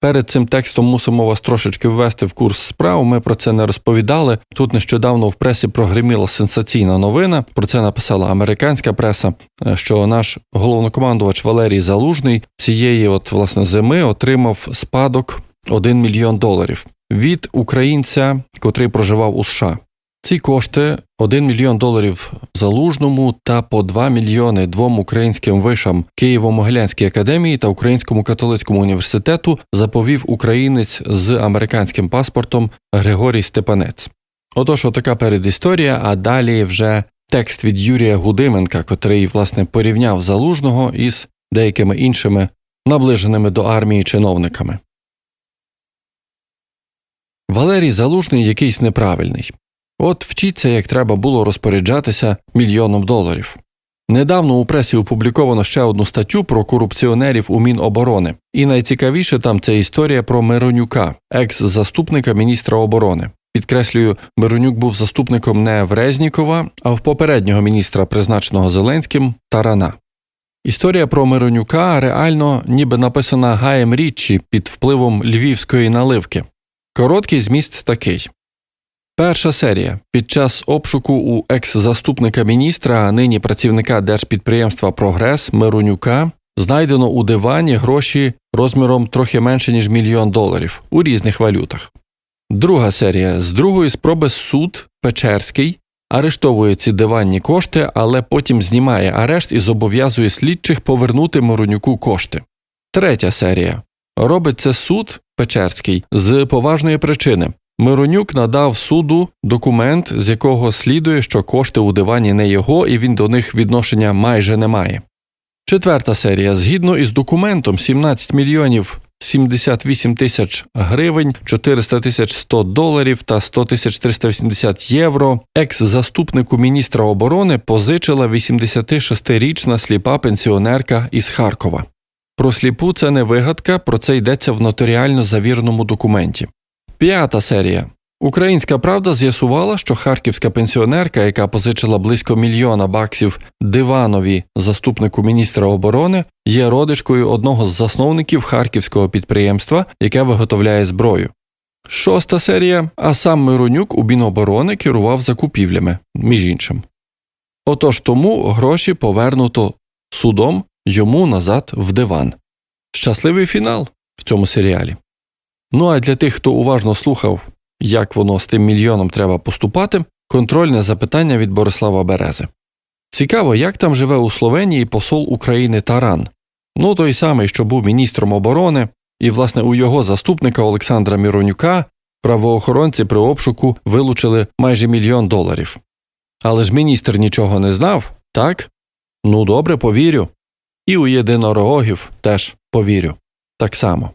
Перед цим текстом мусимо вас трошечки ввести в курс справ. Ми про це не розповідали. Тут нещодавно в пресі прогреміла сенсаційна новина. Про це написала американська преса. е, Що наш головнокомандувач Валерій Залужний цієї, от власне, зими отримав спадок 1 мільйон доларів від українця, котрий проживав у США. Ці кошти 1 мільйон доларів залужному та по 2 мільйони двом українським вишам Києво-Могилянській академії та Українському католицькому університету заповів українець з американським паспортом Григорій Степанець. Отож, отака передісторія, а далі вже текст від Юрія Гудименка, котрий власне порівняв залужного із деякими іншими наближеними до армії чиновниками. Валерій Залужний якийсь неправильний. От вчіться, як треба було розпоряджатися мільйоном доларів. Недавно у пресі опубліковано ще одну статтю про корупціонерів у Міноборони, і найцікавіше там це історія про Миронюка, екс-заступника міністра оборони. Підкреслюю, Миронюк був заступником не в Резнікова, а в попереднього міністра, призначеного Зеленським, Тарана. Історія про Миронюка реально ніби написана Гаєм Річчі під впливом львівської наливки. Короткий зміст такий. Перша серія. Під час обшуку у екс-заступника міністра, а нині працівника держпідприємства Прогрес Миронюка знайдено у дивані гроші розміром трохи менше ніж мільйон доларів у різних валютах. Друга серія. З другої спроби суд Печерський арештовує ці диванні кошти, але потім знімає арешт і зобов'язує слідчих повернути Миронюку кошти. Третя серія. Робить це суд Печерський з поважної причини. Миронюк надав суду документ, з якого слідує, що кошти у дивані не його, і він до них відношення майже не має. Четверта серія. Згідно із документом, 17 мільйонів 78 тисяч гривень, 400 тисяч 100 доларів та 100 тисяч 380 євро. Екс-заступнику міністра оборони позичила 86-річна сліпа пенсіонерка із Харкова. Про сліпу це не вигадка, про це йдеться в нотаріально завіреному документі. П'ята серія. Українська правда з'ясувала, що харківська пенсіонерка, яка позичила близько мільйона баксів диванові заступнику міністра оборони, є родичкою одного з засновників харківського підприємства, яке виготовляє зброю. Шоста серія. А сам Миронюк у Міноборони керував закупівлями, між іншим. Отож тому гроші повернуто судом йому назад в диван. Щасливий фінал в цьому серіалі. Ну а для тих, хто уважно слухав, як воно з тим мільйоном треба поступати, контрольне запитання від Борислава Берези. Цікаво, як там живе у Словенії посол України Таран. Ну той самий, що був міністром оборони, і, власне, у його заступника Олександра Міронюка правоохоронці при обшуку вилучили майже мільйон доларів. Але ж міністр нічого не знав, так? Ну добре, повірю. І у єдинорогів теж повірю. Так само.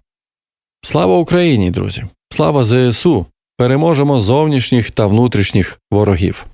Слава Україні, друзі! Слава ЗСУ! Переможемо зовнішніх та внутрішніх ворогів.